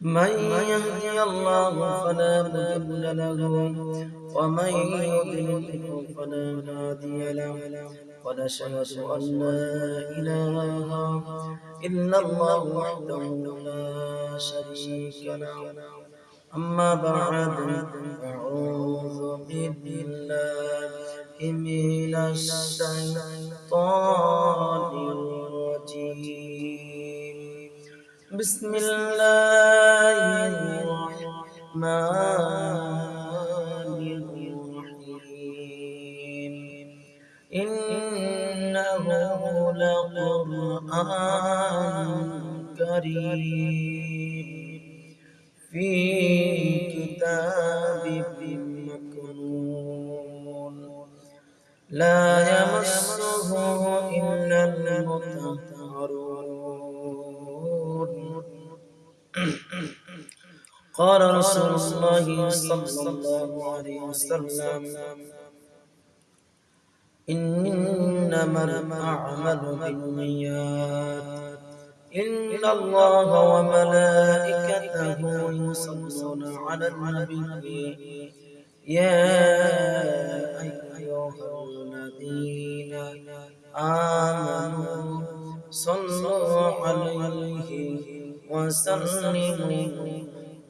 من يهدي الله فلا مضل له ومن يضلل فلا هادي له ونشهد أن لا إله إلا الله وحده لا شريك له. أما بعد أعوذ بالله من الشيطان الرجيم. بسم الله الرحمن الرحيم إنه لقرآن كريم في كتاب مكنون لا يمسه إلا المطهرون قال رسول الله صلى الله عليه وسلم إنما الأعمال بالنيات إن الله وملائكته يصلون على النبي يا أيها الذين آمنوا صلوا عليه وسلموا.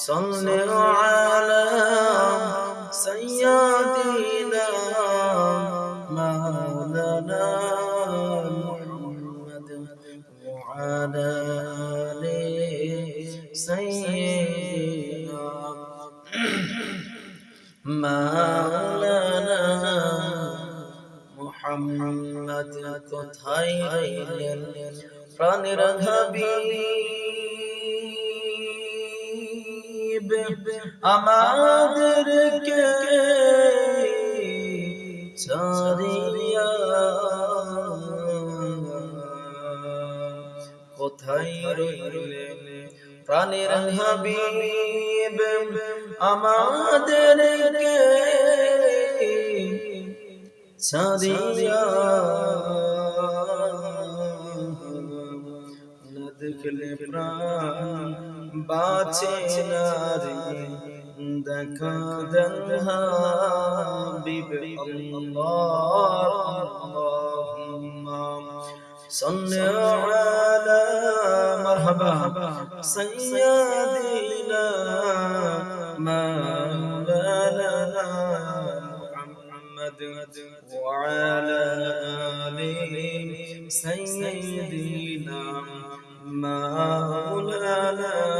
صل على سيدنا مولانا محمد وعلى آل سيدنا مولانا محمد কোথায় রইলেন প্রাণের হাবিব আমাদেরকে ছাড়িয়া কোথায় প্রাণের হাবিব আমাদেরকে ছাড়িয়া? দেখলে প্রাণ বাঁচে না রে দেখা দেন হাবিব আল্লাহ আল্লাহুম্মা صل على مرحبا سيدنا مولانا محمد وعلى آل سيدنا مولانا محمد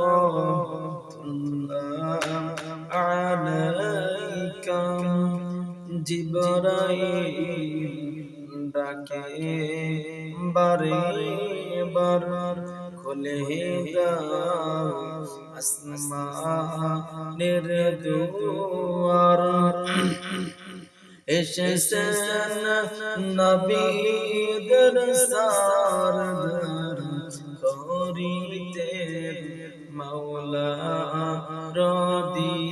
জিবরাইল ডাকে বারে বার খুলে আসমানের দুয়ার এসেছেন নবীদের সারদার করিতে মাওলা রদিদার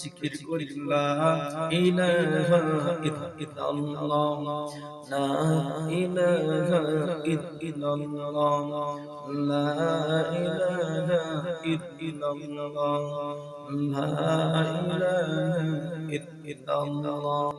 জিকির করি লা ইলাহা ইল্লাল্লাহ লা ইলাহা ইল্লাল্লাহ লা ইলাহা ইল্লাল্লাহ লা ইলাহা ইল্লাল্লাহ